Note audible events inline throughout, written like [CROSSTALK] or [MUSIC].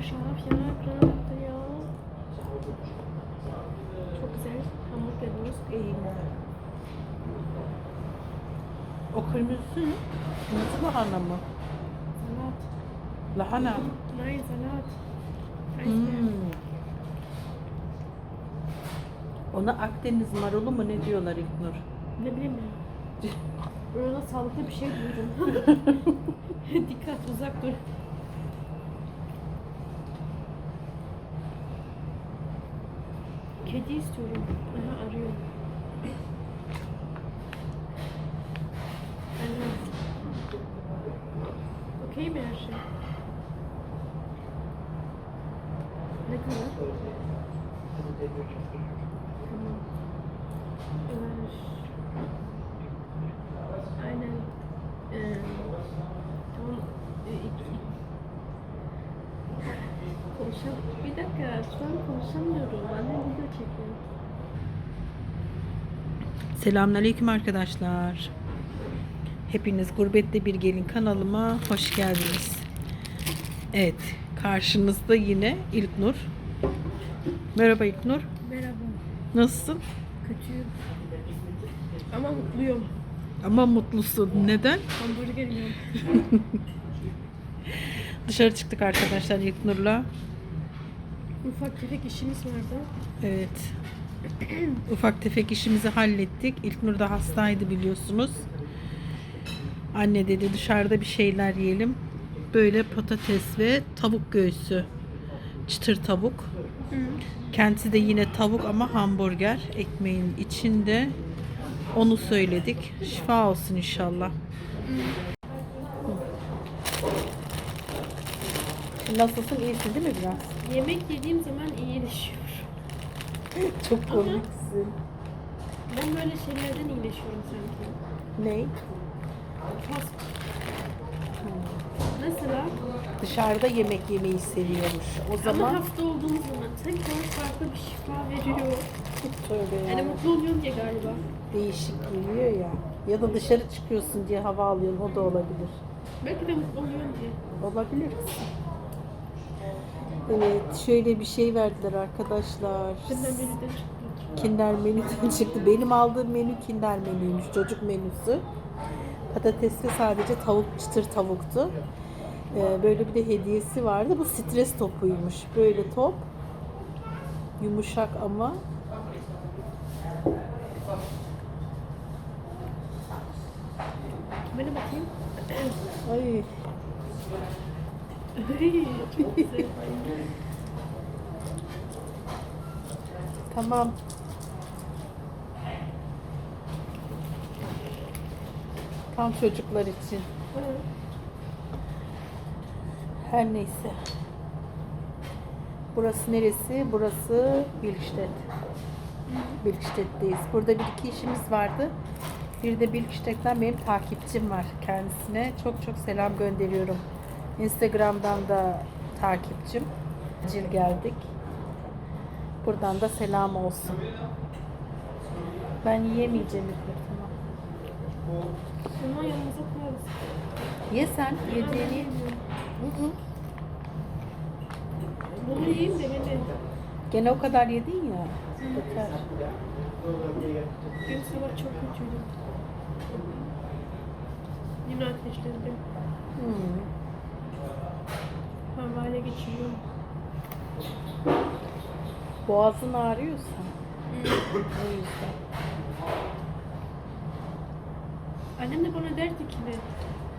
işte şarap şarap şarap ya. Çok güzel hamburgerimiz. İyiyim O kırmızısı ne? Kırmızı lahana mı? Salat. Lahana. Nein, Salat. Hmm. Ona Akdeniz marulu mu ne diyorlar İlknur? Ne bileyim ben. Orada [LAUGHS] sağlıklı bir şey duydum. [LAUGHS] Dikkat uzak dur. Kedi istiyorum. Aha arıyor. Anne. Okey mi her şey? Ne kadar? Tamam. Ömer. Aynen. Ee, tamam. Ee, iki. Konuşam bir dakika. Şu an konuşamıyorum. Annem video çekiyor. Selamünaleyküm arkadaşlar. Hepiniz Gurbette Bir Gelin kanalıma hoş geldiniz. Evet, karşınızda yine İlknur. Merhaba İlknur. Merhaba. Nasılsın? Kötüyüm. Ama mutluyum. Ama mutlusun. Neden? Hamburger yiyorum. [LAUGHS] Dışarı çıktık arkadaşlar İlknur'la. Ufak tefek işimiz vardı. Evet. [CLEARS THROAT] Ufak tefek işimizi hallettik. İlknur da hastaydı biliyorsunuz. Anne dedi dışarıda bir şeyler yiyelim. Böyle patates ve tavuk göğsü. Çıtır tavuk. Kendisi de yine tavuk ama hamburger ekmeğin içinde. Onu söyledik. Şifa olsun inşallah. Nasılsın? İyisin değil mi biraz? Yemek yediğim zaman iyileşiyor. [LAUGHS] Çok Ama- komiksin. Ben böyle şeylerden iyileşiyorum sanki. Ne? Fast. Mesela Dışarıda yemek yemeyi seviyormuş. O ama zaman hafta olduğumuz zaman tekrar farklı bir şifa veriyor. [LAUGHS] tövbe Yani ya. mutlu oluyorum diye galiba. Değişik geliyor ya. Ya da dışarı çıkıyorsun diye hava alıyorsun. O da olabilir. Belki de mutlu oluyorum diye. Olabilir. Evet, şöyle bir şey verdiler arkadaşlar. Benden beri de çıktı. Kinder menüden [LAUGHS] çıktı. Benim aldığım menü Kinder menüymüş. Çocuk menüsü. Patatesli sadece tavuk, çıtır tavuktu. Ee, böyle bir de hediyesi vardı. Bu stres topuymuş. Böyle top. Yumuşak ama Bana bakayım. ay Ay, tamam. Tam çocuklar için. Her neyse. Burası neresi? Burası Bilkstedt. Bilkstedt'teyiz. Burada bir iki işimiz vardı. Bir de Bilkstedt'ten benim takipçim var kendisine. Çok çok selam gönderiyorum. Instagram'dan da takipçim. Cil geldik. Buradan da selam olsun. Ben yiyemeyeceğim İlknur, tamam. Bunu yanımıza koyarız. Ye sen. Yediğini ye. Hı hı. Bunu yiyeyim de beni. Gene o kadar yedin ya. Yeter. Gün sabah çok kötüydüm. Yine ateşledim. Hmm. Havale geçiriyorum. Boğazın ağrıyorsa. o yüzden. Annem de bana derdi ki ne?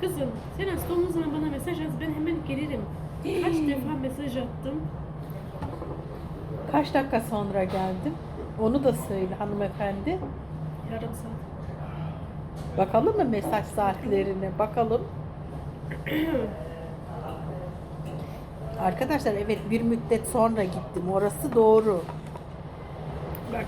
Kızım sen hasta olduğun zaman bana mesaj at ben hemen gelirim. Kaç defa mesaj attım. Kaç dakika sonra geldim? Onu da söyle hanımefendi. Yarım saat. Bakalım mı mesaj saatlerine? Bakalım. [CLEARS THROAT] Arkadaşlar evet bir müddet sonra gittim. Orası doğru. Bak.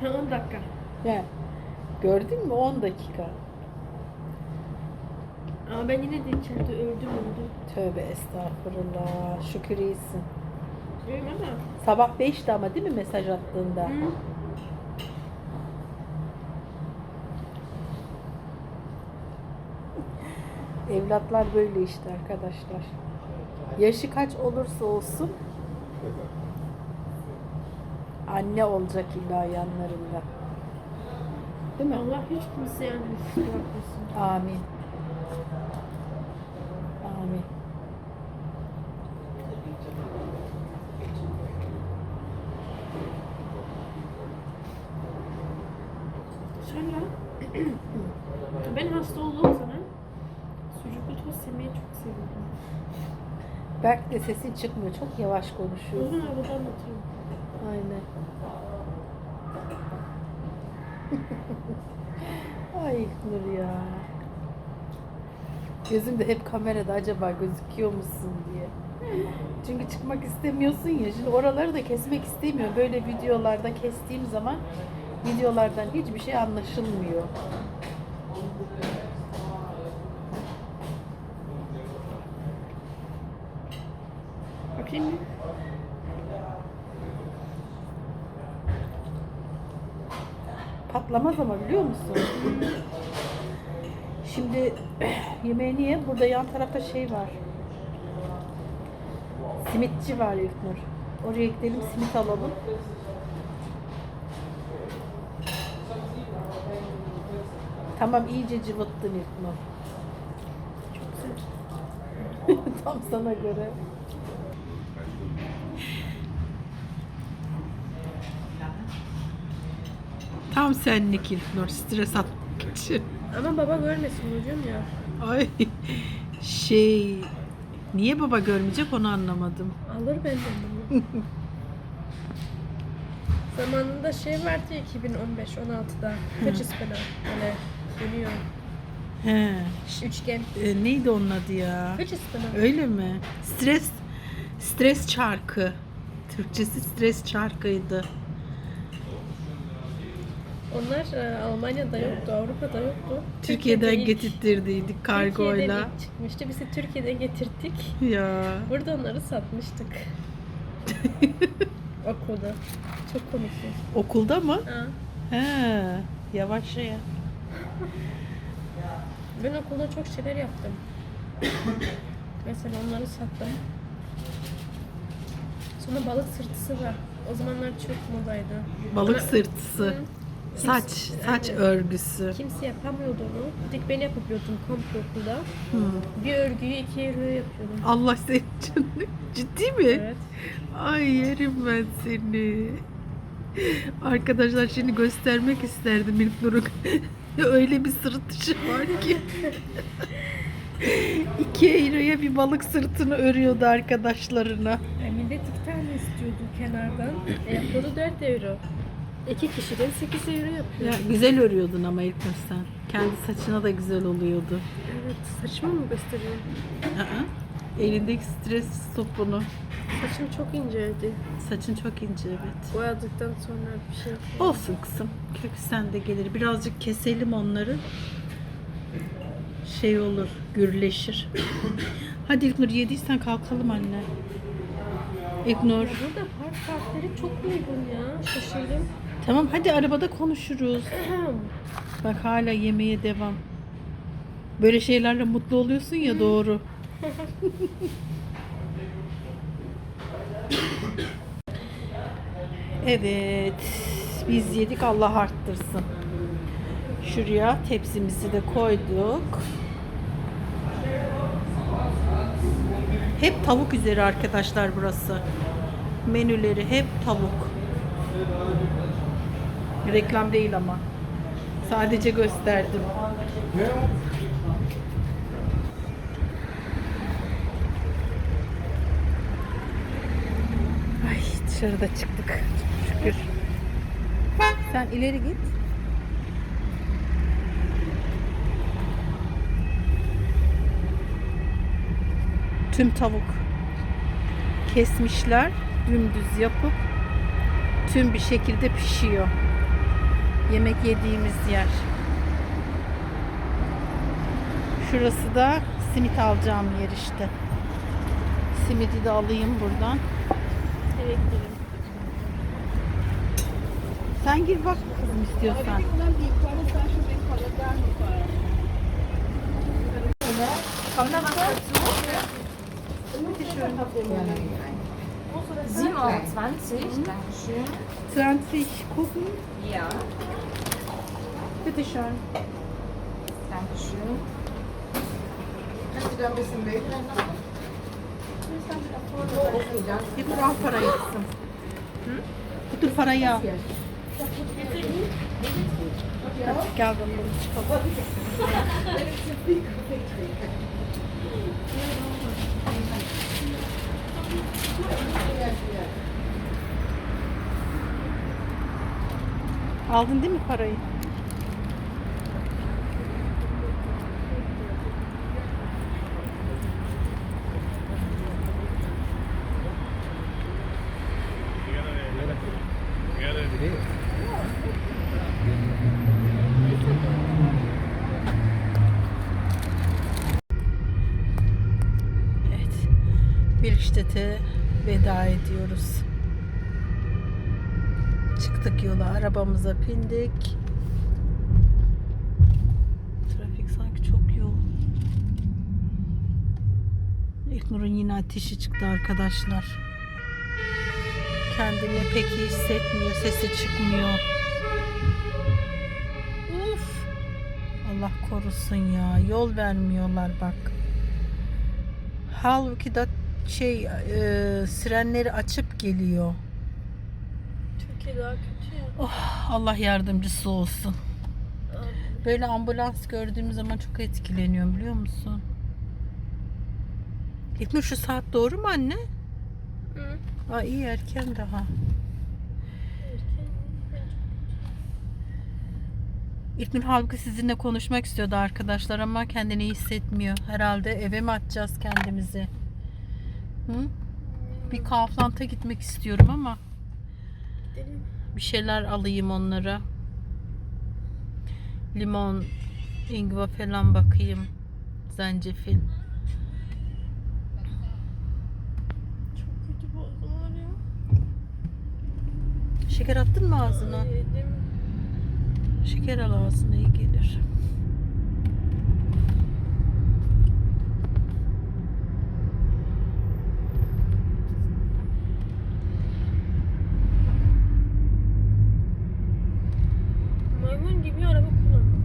Ha 10 dakika. Ya, gördün mü 10 dakika. Ama ben yine de içeride öldüm öldüm. Tövbe estağfurullah. Şükür iyisin. Öyle ama. Sabah 5'ti ama değil mi mesaj attığında? Hı. Evlatlar böyle işte arkadaşlar. Yaşı kaç olursa olsun anne olacak illa yanlarında. Değil mi? Allah hiç kimse yani üstüne bakmasın. Amin. Amin. Sonra ben hasta olduğum zaman sucuklu tost yemeyi çok seviyorum. Belki de sesin çıkmıyor. Çok yavaş konuşuyor. Uzun arada anlatırım. Aynen. [LAUGHS] Ay Nur ya. Gözümde hep kamerada acaba gözüküyor musun diye. Çünkü çıkmak istemiyorsun ya. Şimdi oraları da kesmek istemiyorum. Böyle videolarda kestiğim zaman videolardan hiçbir şey anlaşılmıyor. Bakayım mı? Patlamaz ama biliyor musun? Şimdi yemeğini ye. Burada yan tarafta şey var. Simitçi var İlknur. Oraya gidelim simit alalım. Tamam iyice cıvıttın İlknur. Çok güzel. [LAUGHS] Tam sana göre. Tam senlik İlknur. Stres atmak için. Ama baba görmesin hocam ya. Ay şey niye baba görmeyecek onu anlamadım. Alır benden bunu. [LAUGHS] Zamanında şey vardı ya 2015 16'da. Kaç ispena böyle dönüyor. He. Üçgen. E, neydi onun adı ya? Kaç ispena? Öyle mi? Stres stres çarkı. Türkçesi stres çarkıydı. Onlar e, Almanya'da yoktu, Avrupa'da yoktu. Türkiye'den ilk- getirttirdik kargoyla. Türkiye'den ilk çıkmıştı. Biz de Türkiye'den getirdik. Ya. Burada onları satmıştık. [LAUGHS] Okulda. Çok komikti. Okulda mı? Ha. He. Yavaş ya. [LAUGHS] Ben okulda çok şeyler yaptım. [COUGHS] Mesela onları sattım. Sonra balık sırtısı var. O zamanlar çok modaydı. Balık Ama- sırtısı. Hı. Saç, saç Evet. örgüsü. Kimse yapamıyordu onu. Tek ben yapabiliyordum komple okulda. Hı. Bir örgüyü iki euro yapıyordum. Allah senin canını. Ciddi mi? Evet. Ay yerim ben seni. Arkadaşlar şimdi göstermek isterdim İlknur'un. [LAUGHS] Öyle bir sırıtışı var ki. [LAUGHS] 2 euroya bir balık sırtını örüyordu arkadaşlarına. E, millet iki tane istiyordu kenardan. E, yapıyordu 4 euro. İki kişiden 8 euro yapıyor. Ya, güzel örüyordun ama İlknur sen. Kendi saçına da güzel oluyordu. Evet, saçımı mı gösteriyorum? Aa, elindeki stres topunu. Saçım çok inceydi. Saçın çok ince evet. Boyadıktan sonra bir şey yapıyorum. Olsun kızım. Kökü sende gelir. Birazcık keselim onları. Şey olur, gürleşir. [COUGHS] Hadi İlknur yediysen kalkalım anne. İlknur. Burada park saatleri çok uygun ya. Şaşırdım. Tamam hadi arabada konuşuruz. [CLEARS THROAT] Bak hala yemeğe devam. Böyle şeylerle mutlu oluyorsun ya doğru. [CLEARS THROAT] evet. Biz yedik Allah arttırsın. Şuraya tepsimizi de koyduk. Hep tavuk üzeri arkadaşlar burası. Menüleri hep tavuk. Reklam değil ama. Sadece gösterdim. Ay dışarıda çıktık. Şükür. Sen ileri git. Tüm tavuk kesmişler. Dümdüz yapıp tüm bir şekilde pişiyor. Yemek yediğimiz yer. Şurası da simit alacağım yer işte. Simidi de alayım buradan. Evet gidelim. Sen gir bak kızım istiyorsan. 27, Dankeschön. 20 gucken. Ja, Bitte schön. Dankeschön. Kannst du da ein bisschen Milch reinmachen? Oh, Okay, danke. Getir al parayı kızım. Getir parayı al. Hadi Aldın değil mi parayı? Arabamıza bindik. Trafik sanki çok yoğun. İlknur'un yine ateşi çıktı arkadaşlar. Kendini pek iyi hissetmiyor, sesi çıkmıyor. Uf. Allah korusun ya, yol vermiyorlar bak. Halbuki da şey e, sirenleri açıp geliyor. Türkiye daha kötü ya. Allah yardımcısı olsun. Böyle ambulans gördüğüm zaman çok etkileniyorum biliyor musun? İlknur şu saat doğru mu anne? Hı. Aa, iyi erken daha. İlknur halbuki sizinle konuşmak istiyordu arkadaşlar ama kendini iyi hissetmiyor. Herhalde eve mi atacağız kendimizi? Hı? Bir Kaufland'a gitmek istiyorum ama Bir şeyler alayım onlara. Limon, ingva falan bakayım. Zencefil. Çok kötü boğazım ağrıyor. Şeker attın mı ağzına? Yedim. Şeker al ağzına iyi gelir. Maymun gibi araba kullandım.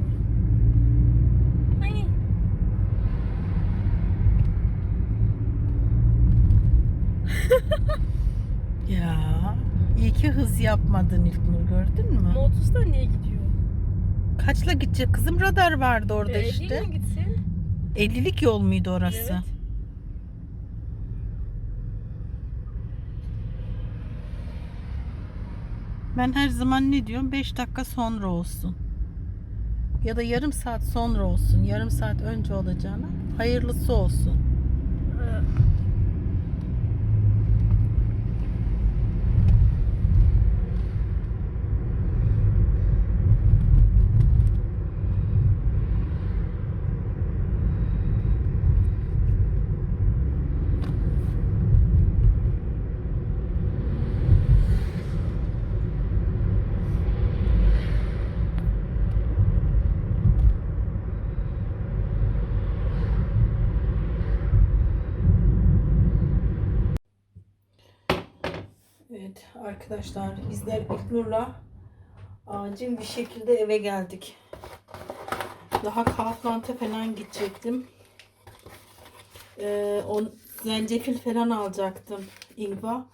Ay. Ya iyi ki hız yapmadın İlknur gördün mü? Motus'ta niye gidiyor? Kaçla gidecek kızım radar vardı orada Ee, işte. mi gitsin? 50'lik yol muydu orası? Evet. Ben her zaman ne diyorum? 5 dakika sonra olsun. Ya da yarım saat sonra olsun. Yarım saat önce olacağına hayırlısı olsun. Ee, Evet arkadaşlar bizler İlknur'la acil bir şekilde eve geldik. Daha Kaufland'a falan gidecektim. Ee, on, zencefil falan alacaktım. İngva.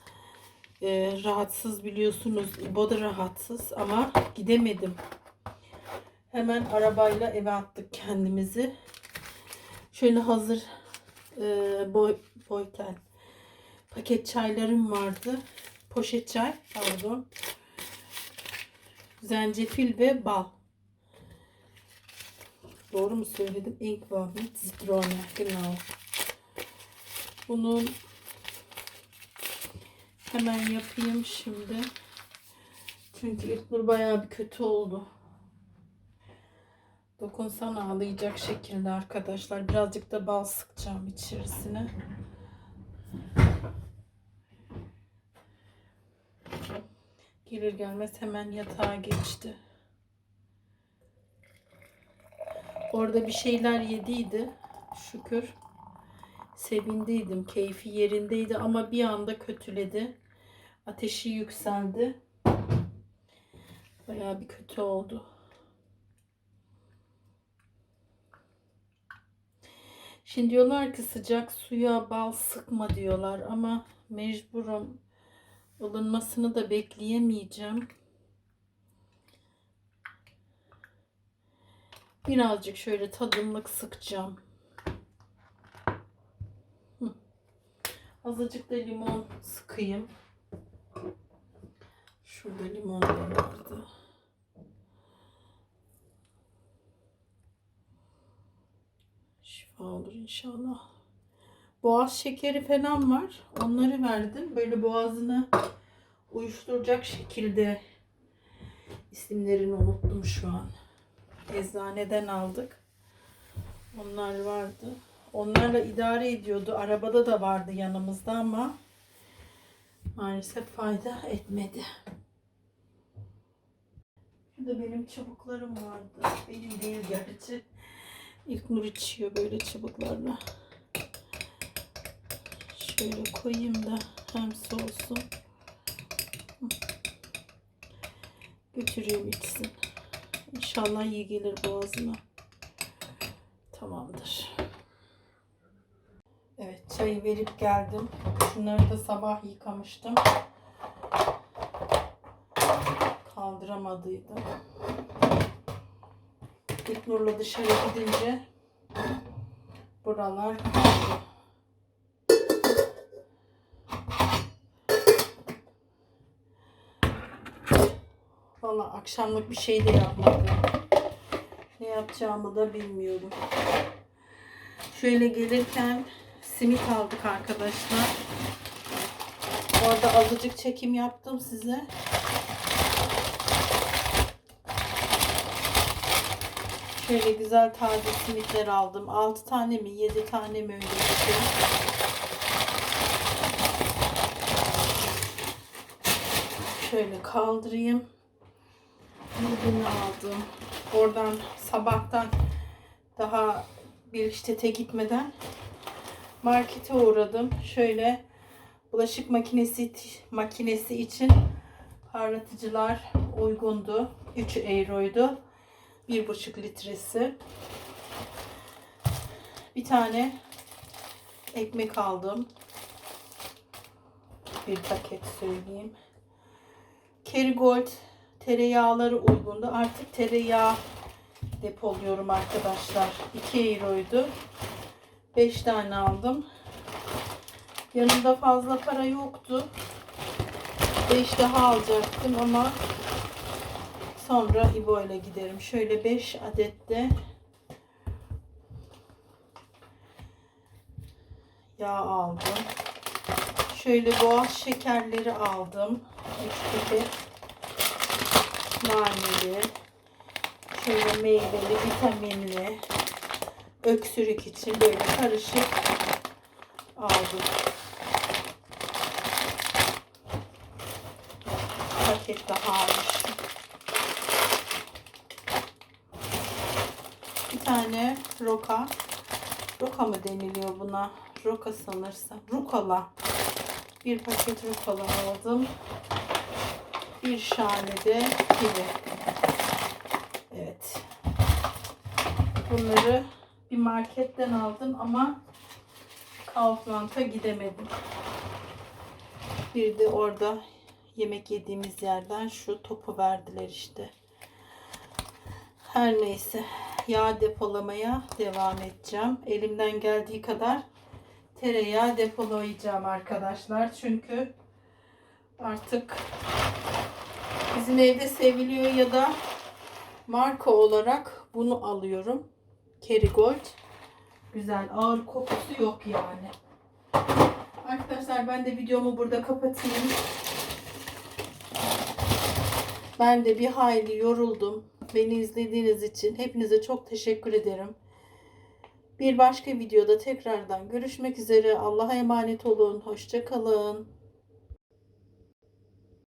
Ee, rahatsız biliyorsunuz. İbo da rahatsız ama gidemedim. Hemen arabayla eve attık kendimizi. Şöyle hazır e, boy, boytel paket çaylarım vardı. Poşet çay, pardon. Zencefil ve bal. Doğru mu söyledim? Ingwer mit Zitrone. Genau. Bunu hemen yapayım şimdi. Çünkü İlknur bayağı bir kötü oldu. Dokunsan ağlayacak şekilde arkadaşlar. Birazcık da bal sıkacağım içerisine. Gelir gelmez hemen yatağa geçti. Orada bir şeyler yediydi. Şükür. sevindiydim. Keyfi yerindeydi ama bir anda kötüledi. Ateşi yükseldi. Bayağı bir kötü oldu. Şimdi diyorlar ki sıcak suya bal sıkma diyorlar ama mecburum. Alınmasını da bekleyemeyeceğim. Birazcık şöyle tadımlık sıkacağım. Azıcık da limon sıkayım. Şurada limon da vardı. Şifa olur inşallah. Boğaz şekeri falan var. Onları verdim. Böyle boğazını uyuşturacak şekilde isimlerini unuttum şu an. Eczaneden aldık. Onlar vardı. Onlarla idare ediyordu. Arabada da vardı yanımızda ama maalesef fayda etmedi. Şurada benim çubuklarım vardı. Benim değil gerçi. İlk nur içiyor böyle çubuklarla. Şöyle koyayım da hem soğusun. Götüreyim içsin. İnşallah iyi gelir boğazına. Tamamdır. Evet çayı verip geldim. Şunları da sabah yıkamıştım. Kaldıramadıydım. İlk Nur'la dışarı gidince buralar. Valla akşamlık bir şey de yapmadım. Ne yapacağımı da bilmiyorum. Şöyle gelirken simit aldık arkadaşlar. Orada azıcık çekim yaptım size. Şöyle güzel taze simitler aldım. 6 tane mi 7 tane mi öyle bir şey. Şöyle kaldırayım. Bunu aldım. Oradan sabahtan daha bir işlete gitmeden markete uğradım. Şöyle bulaşık makinesi makinesi için parlatıcılar uygundu. 3 euroydu. 1,5 litresi. Bir tane ekmek aldım. Bir paket söyleyeyim. Kerrygold tereyağları uygundu. Artık tereyağı depoluyorum arkadaşlar. 2 euroydu. 5 tane aldım. Yanımda fazla para yoktu. 5 daha alacaktım ama sonra İbo ile giderim. Şöyle 5 adet de yağ aldım. Şöyle boğaz şekerleri aldım. 3 paket naneli, şöyle meyveli, vitaminli, öksürük için böyle karışık aldım. Paket daha almışım. Bir tane roka. Roka mı deniliyor buna? Roka sanırsam. Rukola. Bir paket rukola aldım. Bir şane de kivi. Evet. Bunları bir marketten aldım ama Kaufland'a gidemedim. Bir de orada yemek yediğimiz yerden şu topu verdiler işte. Her neyse yağ depolamaya devam edeceğim. Elimden geldiği kadar tereyağı depolayacağım arkadaşlar. Çünkü artık bizim evde seviliyor ya da marka olarak bunu alıyorum. Kerrygold. Güzel ağır kokusu yok yani. Arkadaşlar ben de videomu burada kapatayım. Ben de bir hayli yoruldum. Beni izlediğiniz için hepinize çok teşekkür ederim. Bir başka videoda tekrardan görüşmek üzere. Allah'a emanet olun. Hoşça kalın.